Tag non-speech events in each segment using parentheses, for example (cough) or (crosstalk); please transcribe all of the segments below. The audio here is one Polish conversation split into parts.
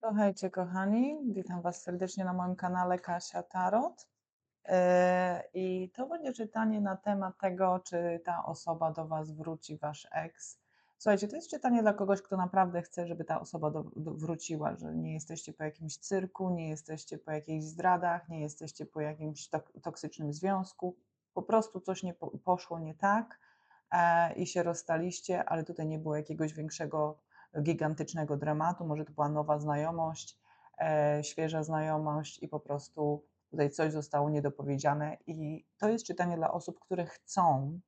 Słuchajcie, kochani, witam Was serdecznie na moim kanale Kasia Tarot. Yy, I to będzie czytanie na temat tego, czy ta osoba do Was wróci, Wasz ex. Słuchajcie, to jest czytanie dla kogoś, kto naprawdę chce, żeby ta osoba do, do, wróciła, że nie jesteście po jakimś cyrku, nie jesteście po jakichś zdradach, nie jesteście po jakimś tok, toksycznym związku. Po prostu coś nie po, poszło nie tak e, i się rozstaliście, ale tutaj nie było jakiegoś większego gigantycznego dramatu, może to była nowa znajomość, e, świeża znajomość i po prostu tutaj coś zostało niedopowiedziane. I to jest czytanie dla osób, które chcą,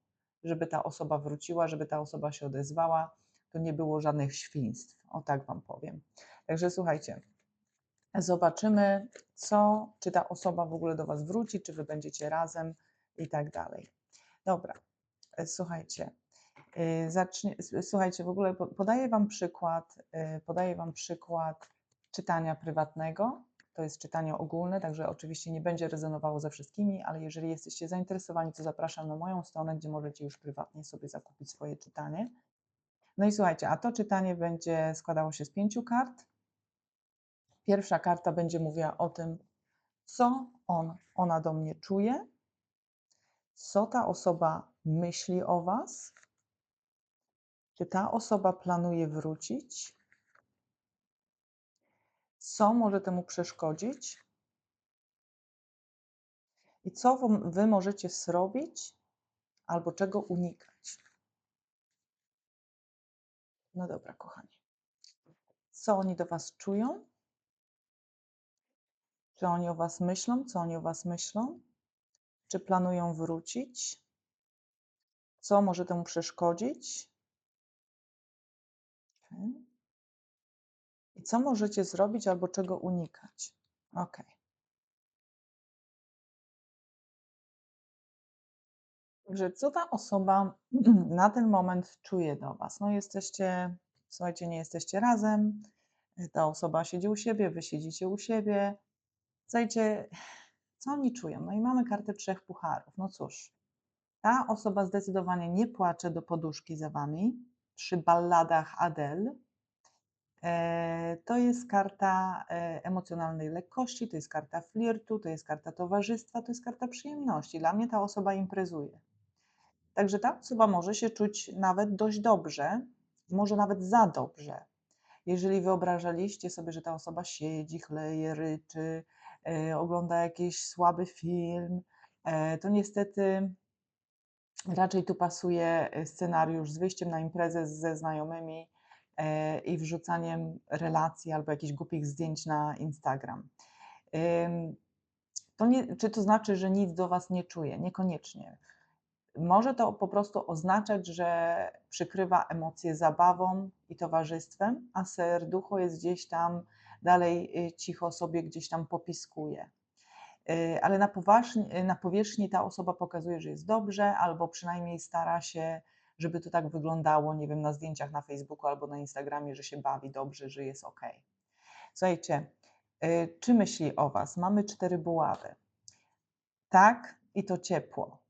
żeby ta osoba wróciła, żeby ta osoba się odezwała. To nie było żadnych świństw, o tak Wam powiem. Także słuchajcie, zobaczymy, co, czy ta osoba w ogóle do Was wróci, czy Wy będziecie razem i tak dalej. Dobra, e, słuchajcie. Y, zacznie, słuchajcie, w ogóle podaję Wam przykład, y, podaję Wam przykład czytania prywatnego. To jest czytanie ogólne, także oczywiście nie będzie rezonowało ze wszystkimi, ale jeżeli jesteście zainteresowani, to zapraszam na moją stronę, gdzie możecie już prywatnie sobie zakupić swoje czytanie. No i słuchajcie, a to czytanie będzie składało się z pięciu kart. Pierwsza karta będzie mówiła o tym, co on, ona do mnie czuje, co ta osoba myśli o Was, czy ta osoba planuje wrócić? Co może temu przeszkodzić? I co wy możecie zrobić albo czego unikać? No dobra, kochani. Co oni do Was czują? Czy oni o Was myślą? Co oni o Was myślą? Czy planują wrócić? Co może temu przeszkodzić? I co możecie zrobić albo czego unikać? Ok. Także co ta osoba (clears throat) na ten moment czuje do Was? No jesteście, słuchajcie, nie jesteście razem, ta osoba siedzi u siebie, Wy siedzicie u siebie. Słuchajcie, co oni czują? No i mamy kartę trzech pucharów. No cóż, ta osoba zdecydowanie nie płacze do poduszki za Wami, przy balladach Adele. E, to jest karta e, emocjonalnej lekkości, to jest karta flirtu, to jest karta towarzystwa, to jest karta przyjemności. Dla mnie ta osoba imprezuje. Także ta osoba może się czuć nawet dość dobrze, może nawet za dobrze. Jeżeli wyobrażaliście sobie, że ta osoba siedzi, chleje, ryczy, e, ogląda jakiś słaby film, to niestety Raczej tu pasuje scenariusz z wyjściem na imprezę ze znajomymi i wrzucaniem relacji albo jakichś głupich zdjęć na Instagram. To nie, czy to znaczy, że nic do Was nie czuje? Niekoniecznie. Może to po prostu oznaczać, że przykrywa emocje zabawą i towarzystwem, a serducho jest gdzieś tam dalej y, cicho sobie gdzieś tam popiskuje. Y, ale na, poważnie, na powierzchni ta osoba pokazuje, że jest dobrze, albo przynajmniej stara się, żeby to tak wyglądało, nie wiem, na zdjęciach na Facebooku albo na Instagramie, że się bawi dobrze, że jest ok. Słuchajcie, y, czy myśli o Was? Mamy cztery buławy. Tak, i to ciepło.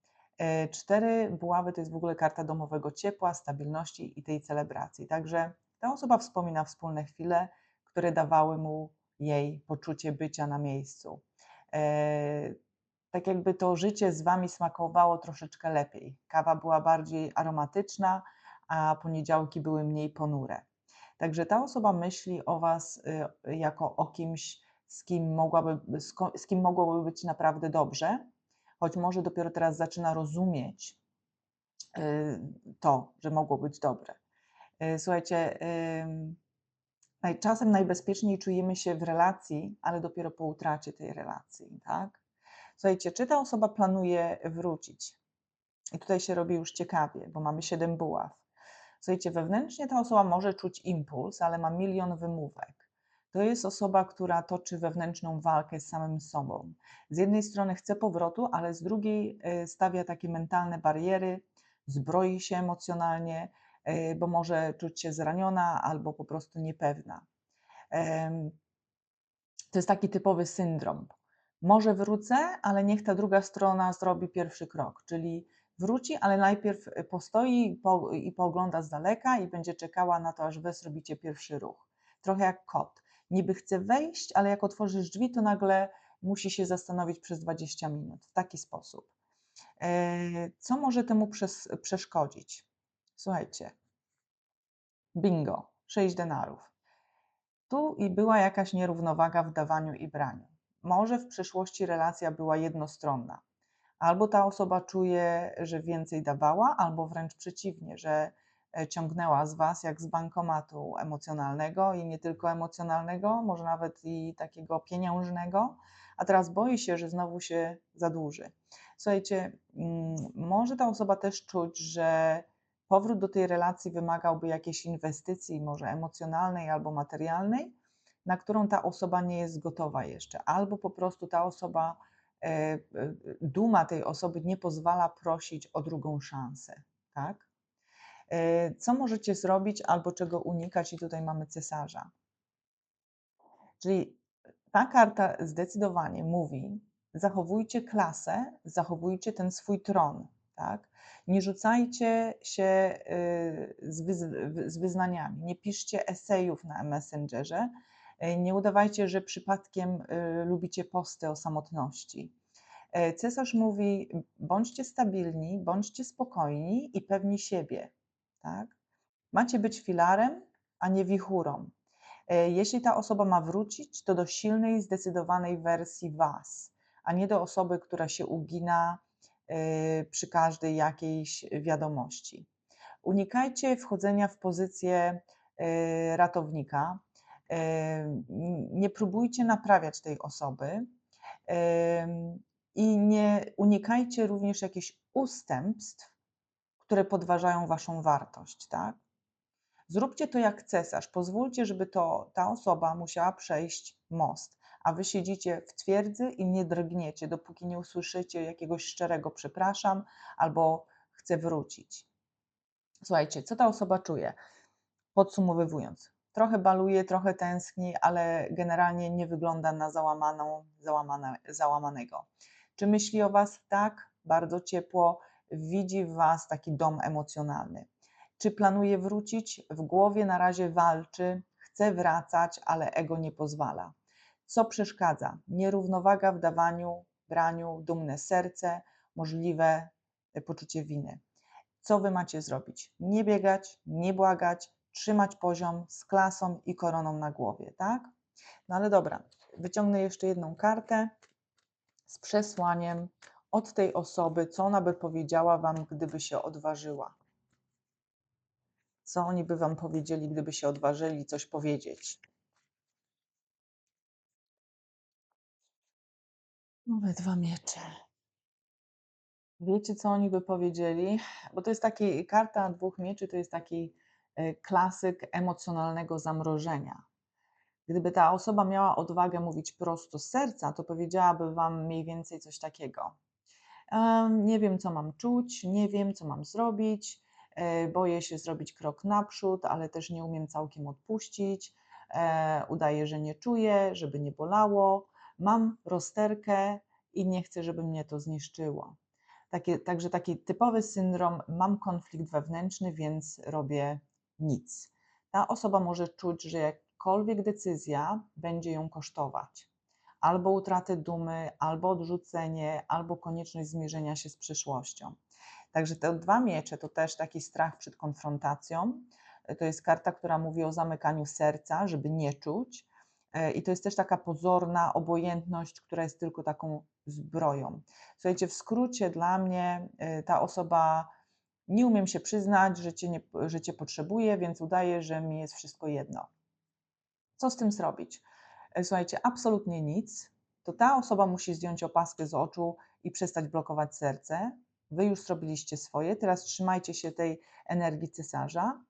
Cztery buławy to jest w ogóle karta domowego ciepła, stabilności i tej celebracji. Także ta osoba wspomina wspólne chwile, które dawały mu jej poczucie bycia na miejscu. E, tak jakby to życie z Wami smakowało troszeczkę lepiej. Kawa była bardziej aromatyczna, a poniedziałki były mniej ponure. Także ta osoba myśli o Was y, jako o kimś, z kim, mogłaby, z kim mogłoby być naprawdę dobrze, choć może dopiero teraz zaczyna rozumieć y, to, że mogło być dobre. Y, słuchajcie, Czasem najbezpieczniej czujemy się w relacji, ale dopiero po utracie tej relacji, tak? Słuchajcie, czy ta osoba planuje wrócić? I tutaj się robi już ciekawie, bo mamy siedem buław. Słuchajcie, wewnętrznie ta osoba może czuć impuls, ale ma milion wymówek. To jest osoba, która toczy wewnętrzną walkę z samym sobą. Z jednej strony chce powrotu, ale z drugiej y, stawia takie mentalne bariery, zbroi się emocjonalnie, E, bo może czuć się zraniona albo po prostu niepewna. To jest taki typowy syndrom. Może wrócę, ale niech ta druga strona zrobi pierwszy krok, czyli wróci, ale najpierw postoi i, po, i poogląda z daleka i będzie czekała na to, aż wy zrobicie pierwszy ruch. Trochę jak kot. Niby chce wejść, ale jak otworzysz drzwi, to nagle musi się zastanowić przez 20 minut. W taki sposób. E, co może temu przes- przeszkodzić? Słuchajcie. Bingo, 6 denarów. Tu i była jakaś nierównowaga w dawaniu i braniu. Może w przyszłości relacja była jednostronna. Albo ta osoba czuje, że więcej dawała, albo wręcz przeciwnie, że e, ciągnęła z Was jak z bankomatu emocjonalnego i nie tylko emocjonalnego, może nawet i takiego pieniężnego, a teraz boi się, że znowu się zadłuży. Słuchajcie, mm, może ta osoba też czuć, że powrót do tej relacji wymagałby jakiejś inwestycji, może emocjonalnej albo materialnej, na którą ta osoba nie jest gotowa jeszcze, albo po prostu ta osoba, e, e, duma tej osoby nie pozwala prosić o drugą szansę, tak? E, co możecie zrobić albo czego unikać? I tutaj mamy cesarza. Czyli ta karta zdecydowanie mówi: zachowujcie klasę, zachowujcie ten swój tron, tak? Nie rzucajcie się z, wyznaniami, nie piszcie esejów na Messengerze, nie udawajcie, że przypadkiem y, lubicie posty o samotności. Cesarz mówi: bądźcie stabilni, bądźcie spokojni i pewni siebie. Tak? Macie być filarem, a nie wichurą. Jeśli ta osoba ma wrócić, to do silnej, zdecydowanej wersji Was, a nie do osoby, która się ugina, przy każdej jakiejś wiadomości. Unikajcie wchodzenia w pozycję ratownika. Nie próbujcie naprawiać tej osoby i nie unikajcie również jakichś ustępstw, które podważają waszą wartość, tak? Zróbcie to jak cesarz. Pozwólcie, żeby to ta osoba musiała przejść most a wy siedzicie w twierdzy i nie drgniecie, dopóki nie usłyszycie jakiegoś szczerego przepraszam albo chcę wrócić. Słuchajcie, co ta osoba czuje? Podsumowując, trochę baluje, trochę tęskni, ale generalnie nie wygląda na załamaną, załamane, załamanego. Czy myśli o Was? Tak, bardzo ciepło, widzi w Was taki dom emocjonalny. Czy planuje wrócić? W głowie na razie walczy, chce wracać, ale ego nie pozwala. Co przeszkadza? Nierównowaga w dawaniu, braniu, dumne serce, możliwe e, poczucie winy. Co wy macie zrobić? Nie biegać, nie błagać, trzymać poziom z klasą i koroną na głowie, tak? No ale dobra, wyciągnę jeszcze jedną kartę z przesłaniem od tej osoby, co ona by powiedziała wam, gdyby się odważyła. Co oni by wam powiedzieli, gdyby się odważyli coś powiedzieć? Mamy dwa miecze. Wiecie, co oni by powiedzieli? Bo to jest taki, karta dwóch mieczy to jest taki klasyk emocjonalnego zamrożenia. Gdyby ta osoba miała odwagę mówić prosto z serca, to powiedziałaby Wam mniej więcej coś takiego. Nie wiem, co mam czuć, nie wiem, co mam zrobić, e, boję się zrobić krok naprzód, ale też nie umiem całkiem odpuścić, e, udaję, że nie czuję, żeby nie bolało, mam rozterkę i nie chcę, żeby mnie to zniszczyło. Takie, także taki typowy syndrom, mam konflikt wewnętrzny, więc robię nic. Ta osoba może czuć, że jakakolwiek decyzja będzie ją kosztować. Albo utratę dumy, albo odrzucenie, albo konieczność zmierzenia się z przyszłością. Także te dwa miecze to też taki strach przed konfrontacją. To jest karta, która mówi o zamykaniu serca, żeby nie czuć, E, I to jest też taka pozorna obojętność, która jest tylko taką zbroją. Słuchajcie, w skrócie dla mnie e, ta osoba nie umiem się przyznać, że cię, nie, że cię potrzebuję, więc udaje, że mi jest wszystko jedno. Co z tym zrobić? E, słuchajcie, absolutnie nic. To ta osoba musi zdjąć opaskę z oczu i przestać blokować serce. Wy już zrobiliście swoje, teraz trzymajcie się tej energii cesarza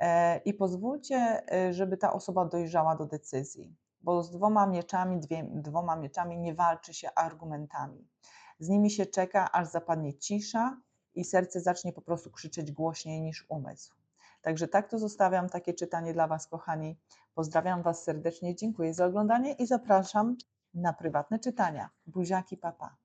E, i pozwólcie, e, żeby ta osoba dojrzała do decyzji, bo z dwoma mieczami, dwie, dwoma mieczami nie walczy się argumentami. Z nimi się czeka, aż zapadnie cisza i serce zacznie po prostu krzyczeć głośniej niż umysł. Także tak to zostawiam, takie czytanie dla Was, kochani. Pozdrawiam Was serdecznie, dziękuję za oglądanie i zapraszam na prywatne czytania. Buziaki, papa.